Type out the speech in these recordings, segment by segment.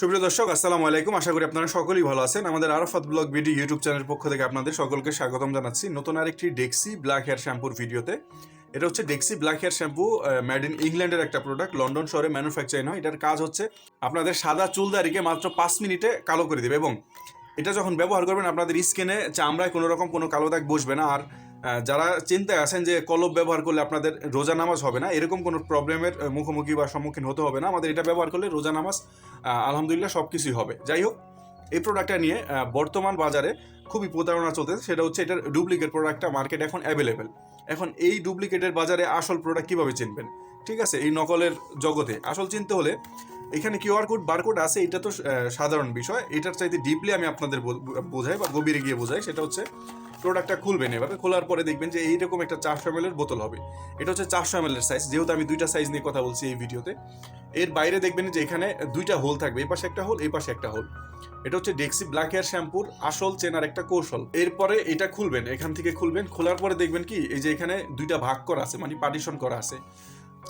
সুপ্রিয় দর্শক, আসসালামু আলাইকুম। আশা করি আপনারা সকলেই ভালো আছেন। আমাদের আরাফাত ব্লগ ভিডিও ইউটিউব চ্যানেলের পক্ষ থেকে আপনাদের সকলকে স্বাগতম জানাচ্ছি। নতুন আরেকটি ডেক্সি ব্ল্যাক হেয়ার শ্যাম্পুর ভিডিওতে। এটা হচ্ছে Dexe black hair shampoo made in ইংল্যান্ডের একটা প্রোডাক্ট লন্ডন শহরে ম্যানুফ্যাকচারিং হয়। এটার কাজ হচ্ছে আপনাদের সাদা চুলদারিকে মাত্র পাঁচ মিনিটে কালো করে দেবে। এবং এটা যখন ব্যবহার করবেন, আপনাদের স্কিনে চামড়ায় কোনো রকম কোনো কালো দাগ বসবে না। আর যারা চিন্তায় আছেন যে কলব ব্যবহার করলে আপনাদের রোজা নামাজ হবে না, এরকম কোনো প্রবলেমের মুখোমুখি বা সম্মুখীন হতে হবে না। আমাদের এটা ব্যবহার করলে রোজা নামাজ আলহামদুলিল্লাহ সব কিছুই হবে। যাই হোক, এই প্রোডাক্টটা নিয়ে বর্তমান বাজারে খুবই প্রতারণা চলতেছে। সেটা হচ্ছে এটার ডুপ্লিকেট প্রোডাক্টটা মার্কেট এখন অ্যাভেলেবেল এখন এই ডুপ্লিকেটের বাজারে আসল প্রোডাক্ট কীভাবে চিনবেন? ঠিক আছে, এই নকলের জগতে। আসল চিনতে হলে এখানে কিউআর কোড বারকোড আছে, এটা তো সাধারণ বিষয়। এটার চাইতে ডিপলি আমি আপনাদের বোঝাই বা গভীরে গিয়ে বোঝাই। সেটা হচ্ছে প্রোডাক্টটা খুলবেন এভাবে, খোলার পরে দেখবেন যে এইরকম একটা চারশো এম বোতল হবে। এটা হচ্ছে চারশো এম সাইজ যেহেতু আমি দুইটা সাইজ নিয়ে কথা বলছি এই ভিডিওতে। এর বাইরে দেখবেন যে এখানে দুইটা হোল থাকবে এই পাশে একটা হোল এই পাশে একটা হোল এটা হচ্ছে ডেক্সি ব্ল্যাক হেয়ার শ্যাম্পুর আসল চেনার একটা কৌশল। এরপরে এটা খুলবেন, এখান থেকে খুলবেন, খোলার পরে দেখবেন কি, এই যে এখানে দুইটা ভাগ করা আছে মানে পার্টিশন করা আছে।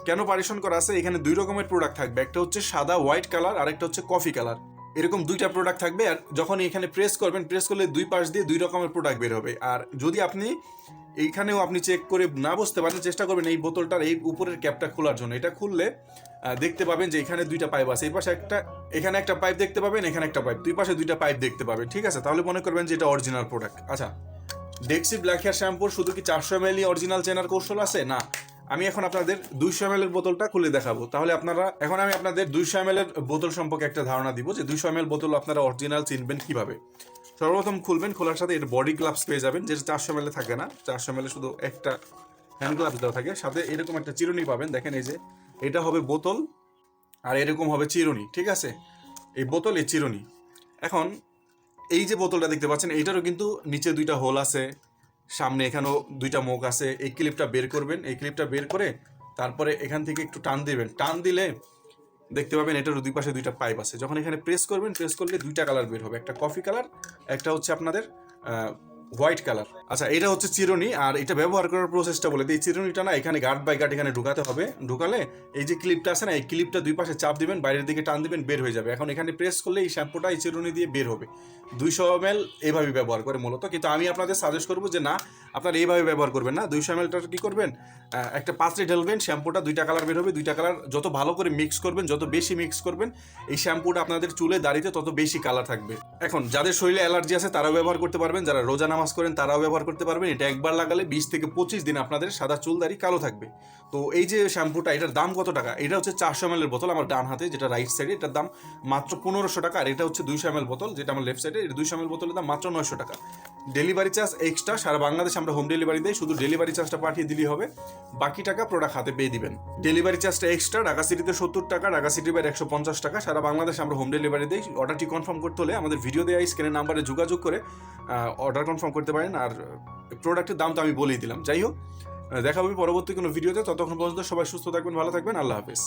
কেন পার্টিশন করা আছে? এখানে দুই রকমের প্রোডাক্ট থাকবে, একটা হচ্ছে সাদা হোয়াইট কালার আর একটা হচ্ছে কফি কালার এরকম দুইটা প্রোডাক্ট থাকবে আর যখন এখানে প্রেস করবেন প্রেস করলে দুই পাশ দিয়ে দুই রকমের প্রোডাক্ট বের হবে। আর যদি আপনি এইখানেও আপনি চেক করে না বুঝতে পারেন, চেষ্টা করবেন এই বোতলটার, এই উপরের ক্যাপটা খোলার জন্য। এটা খুললে দেখতে পাবেন যে এখানে দুইটা পাইপ আছে। এই পাশে একটা, এখানে একটা পাইপ দেখতে পাবেন, এখানে একটা পাইপ দুই পাশে দুইটা পাইপ দেখতে পাবেন ঠিক আছে? তাহলে মনে করবেন যে এটা অরিজিনাল প্রোডাক্ট আচ্ছা ডেক্সি ব্ল্যাক হেয়ার শ্যাম্পুর শুধু কি চারশো এম এল অরিজিনাল চেনার কৌশল আছে? না। আমি এখন আপনাদের দুইশো এম বোতলটা খুলে দেখাবো। তাহলে আপনারা, এখন আমি আপনাদের দুইশো এম বোতল সম্পর্কে একটা ধারণা দিব যে দুইশো এম বোতল আপনারা অরিজিনাল চিনবেন কীভাবে। সর্বপ্রথম খুলবেন, খোলার সাথে এর বডি গ্লাভস পেয়ে যাবেন, যেটা চারশো এম থাকে না। চারশো এম শুধু একটা হ্যান্ড গ্লাভস দেওয়া থাকে, সাথে এরকম একটা চিরুনি পাবেন। দেখেন এই যে, এটা হবে বোতল আর এরকম হবে চিরুনি, ঠিক আছে? এই বোতল, এই চিরুনি। এখন এই যে বোতলটা দেখতে পাচ্ছেন, এইটারও কিন্তু নিচে দুইটা হোল আছে। সামনে এখানেও দুইটা মুখ আছে। এই ক্লিপটা বের করবেন, এই ক্লিপটা বের করে তারপরে এখান থেকে একটু টান দিবেন। টান দিলে দেখতে পাবেন এটার দুই পাশে দুইটা পাইপ আছে। যখন এখানে প্রেস করবেন প্রেস করলে দুইটা কালার বের হবে। একটা কফি কালার একটা হচ্ছে আপনাদের হোয়াইট কালার। আচ্ছা এটা হচ্ছে চিরুনি, আর এটা ব্যবহার করার প্রসেসটা বলে দিই। চিরুনিটা না, এখানে গার্ড বাই গার্ড এখানে ঢুকাতে হবে। ঢুকালে এই যে ক্লিপটা আছে না, এই ক্লিপটা দুই পাশে চাপ দিবেন, বাইরের দিকে টান দিবেন, বের হয়ে যাবে। এখন এখানে প্রেস করলে এই শ্যাম্পুটা এই চিরুনি দিয়ে বের হবে। দুইশো এম এল এইভাবে ব্যবহার করে মূলত। কিন্তু আমি আপনাদের সাজেস্ট করব যে না, আপনারা এইভাবে ব্যবহার করবেন না। দুইশো এম এলটা কী করবেন? একটা পাত্রে ঢেলবেন শ্যাম্পুটা দুইটা কালার বের হবে। দুইটা কালার যত ভালো করে মিক্স করবেন, যত বেশি মিক্স করবেন, এই শ্যাম্পুটা আপনাদের চুলে, দাড়িতে তত বেশি কালার থাকবে। এখন, যাদের শরীরে অ্যালার্জি আছে, তারাও ব্যবহার করতে পারবেন। যারা রোজা নামাজ করেন, তারাও ব্যবহার করতে পারবেন। এটা একবার লাগালে বিশ থেকে পঁচিশ দিন আপনাদের সাদা চুল দাড়ি কালো থাকবে। তো এই যে শ্যাম্পুটা, এটার দাম কত টাকা? এটা হচ্ছে চারশো এম বোতল আমার ডান হাতে, যেটা রাইট সাইডে এটার দাম মাত্র পনেরোশো টাকা। আর এটা হচ্ছে দুইশো এম বোতল, যেটা আমার লেফট সাইডে এটা দুইশো এম বোতলের দাম মাত্র নয়শো টাকা। ডেলিভারি চার্জ এক্সট্রা সারা বাংলাদেশে আমরা হোম ডেলিভারি দেই, শুধু ডেলিভারি চার্জটা পাঠিয়ে দিলেই হবে। বাকি টাকা প্রোডাক্ট হাতে পেয়ে দিবেন। ডেলিভারি চার্জটা এক্সট্রা ঢাকা সিটিতে সত্তর টাকা, ঢাকা সিটি বাইরে একশো পঞ্চাশ টাকা, সারা বাংলাদেশে আমরা হোম ডেলিভারি দিই। অর্ডারটি কনফার্ম করতে হলে আমাদের ভিডিও দেওয়া স্ক্রিনের নাম্বারে যোগাযোগ করে অর্ডার কনফার্ম করতে পারেন। আর প্রোডাক্টের দাম তো আমি বলেই দিলাম। যাই হোক দেখা হবে পরবর্তী কোনো ভিডিওতে ততক্ষণ পর্যন্ত সবাই সুস্থ থাকবেন, ভালো থাকবেন। আল্লাহ হাফেজ।